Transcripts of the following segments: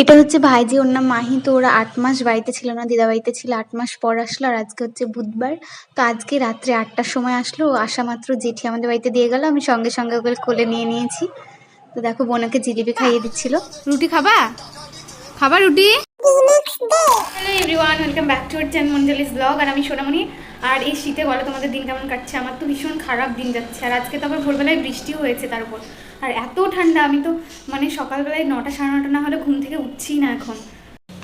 এটা হচ্ছে ভাইজি ওর নাম মাহি। তো ওরা আট মাস বাড়িতে ছিল না দিদা বাড়িতে ছিল আট মাস পর আসলো আর আজকে হচ্ছে বুধবার। তো আজকে রাত্রে আটটার সময় আসলো ও আসা মাত্র জেঠি আমাদের বাড়িতে দিয়ে গেল আমি সঙ্গে সঙ্গে ওকে কোলে নিয়ে নিয়েছি। তো দেখো বোনাকে জিলিপি খাইয়ে দিচ্ছিল। রুটি খাবা? খাবা রুটি? Hello everyone welcome back to channel মঞ্জলিস blog আর আমি সোনামণি আর এই শীতে বলো তোমাদের দিন কেমন কাটছে? আমার তো ভীষণ খারাপ দিন যাচ্ছে। আর আজকে তো আবার ভোরবেলায় বৃষ্টিও হয়েছে তার উপর। আর এত ঠান্ডা, আমি তো মানে সকালবেলায় নটা সাড়ে নটা না হলে ঘুম থেকে উঠছি না এখন।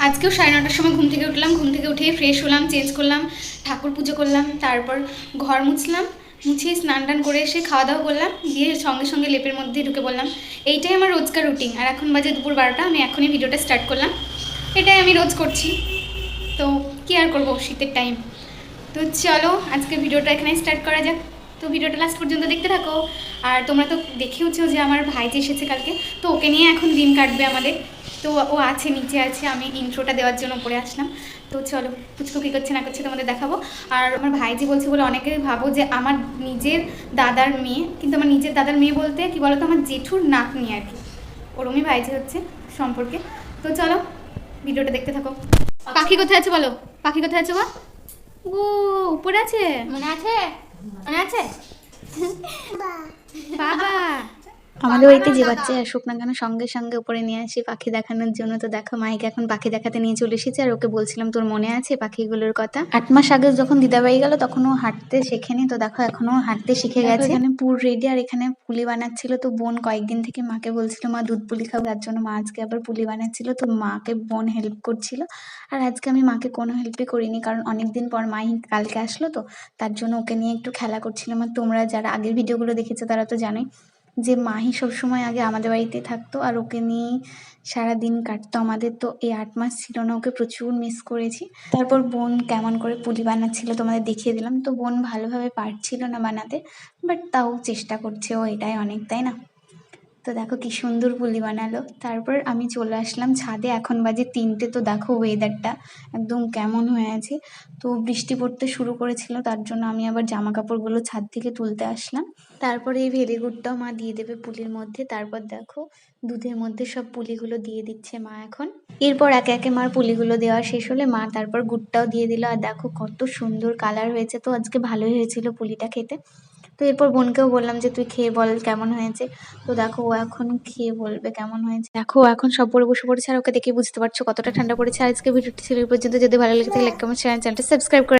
আজকেও সাড়ে নটার সময় ঘুম থেকে উঠলাম, ঘুম থেকে উঠে ফ্রেশ হলাম চেঞ্জ করলাম, ঠাকুর পুজো করলাম, তারপর ঘর মুছলাম মুছিয়ে স্নান টান করে এসে খাওয়া দাওয়া করলাম, দিয়ে সঙ্গে সঙ্গে লেপের মধ্যে ঢুকে বললাম এইটাই আমার রোজকার রুটিন আর এখন বাজে দুপুর বারোটা, আমি এখনই ভিডিওটা স্টার্ট করলাম। এটাই আমি রোজ করছি। তো কি আর করব শীতের টাইম তো চলো আজকে ভিডিওটা এখানে স্টার্ট করা যাক। তো ভিডিওটা লাস্ট পর্যন্ত দেখতে থাকো। আর তোমরা তো দেখেওছো যে আমার ভাই যে এসেছে কালকে, তো ওকে নিয়ে এখন দিন কাটবে আমাদের। তো ও আছে, নিচে আছে, আমি ইন্ট্রোটা দেওয়ার জন্য পরে আসলাম। তো চলো, পুচকু কী করছে না করছে তোমাদের দেখাবো। আর আমার ভাইজি বলছে বলে অনেকেই ভাবো যে আমার নিজের দাদার মেয়ে, কিন্তু আমার নিজের দাদার মেয়ে বলতে কি বলতো, আমার জেঠুর নাক নিয়ে আর কি। ওরমই ভাইজি হচ্ছে সম্পর্কে। তো চলো, ভিডিওটা দেখতে থাকো। পাখি কোথায় আছে বলো? পাখি কোথায় আছে বা ও, উপরে আছে? মনে আছে? মনে আছে? বাবা আমাদের বাড়িতে যে বাচ্চা আসুক না কেন সঙ্গে সঙ্গে উপরে নিয়ে আসি পাখি দেখানোর জন্য। তো দেখো মাইকে এখন পাখি দেখাতে নিয়ে চলে এসেছে আর ওকে বলছিলাম তোর মনে আছে পাখিগুলোর কথা? আট মাস আগে যখন দিদা বাড়ি গেল তখন ও হাঁটতে শেখেনি। তো দেখো এখনও হাঁটতে শিখে গেছে। এখানে পুর রেডি আর এখানে পুলি বানাচ্ছিল। তো বোন কয়েকদিন থেকে মাকে বলছিল মা দুধ পুলি খাব। তার জন্য মা আজকে আবার পুলি বানাচ্ছিল। তো মাকে বোন হেল্প করছিল। আর আজকে আমি মাকে কোনো হেল্পই করিনি কারণ অনেকদিন পর মাই কালকে আসলো। তো তার জন্য ওকে নিয়ে একটু খেলা করছিলাম আর তোমরা যারা আগের ভিডিওগুলো দেখেছ তারা তো জানোই। যে মাহি সবসময় আগে আমাদের বাড়িতে থাকতো আর ওকে নিয়ে সারা দিন কাটতো আমাদের। তো এই আট মাস ছিল না, ওকে প্রচুর মিস করেছি। তারপর বোন কেমন করে পুলি বানাচ্ছিল তোমাদের দেখিয়ে দিলাম। তো বোন ভালোভাবে পারছিল না বানাতে বাট তাও চেষ্টা করছে ও এটাই অনেক, তাই না? তো দেখো কি সুন্দর পুলি বানালো। তারপর আমি চলে আসলাম ছাদে, এখন বাজে তিনটে, তো দেখো ওয়েদারটা একদম কেমন হয়ে আছে। তো বৃষ্টি পড়তে শুরু করেছিল, তার জন্য আমি আবার জামা কাপড়গুলো ছাদ থেকে তুলতে আসলাম। তারপরে এই ভেরিগুডটাও মা দিয়ে দেবে পুলির মধ্যে। তারপর দেখো দুধের মধ্যে সব পুলিগুলো দিয়ে দিচ্ছে মা এখন। এরপর একে একে মার পুলিগুলো দেওয়া শেষ হলে মা তারপর গুড়টাও দিয়ে দিল। আর দেখো কত সুন্দর কালার হয়েছে, তো আজকে ভালোই হয়েছিল পুলিটা খেতে। তো এরপর বোনকেও বললাম যে, তুই খেয়ে বল কেমন হয়েছে? তো দেখো, ও এখন খেয়ে বলবে কেমন হয়েছে। দেখো এখন সব পরে বসে পড়েছে আর ওকে দেখে বুঝতে পারছ কতটা ঠান্ডা পড়েছে। আজকে ভিডিওটি ছিল এই পর্যন্ত। যদি ভালো লেগে থাকে লাইক কমেন্ট শেয়ার চ্যানেলটা সাবস্ক্রাইব করে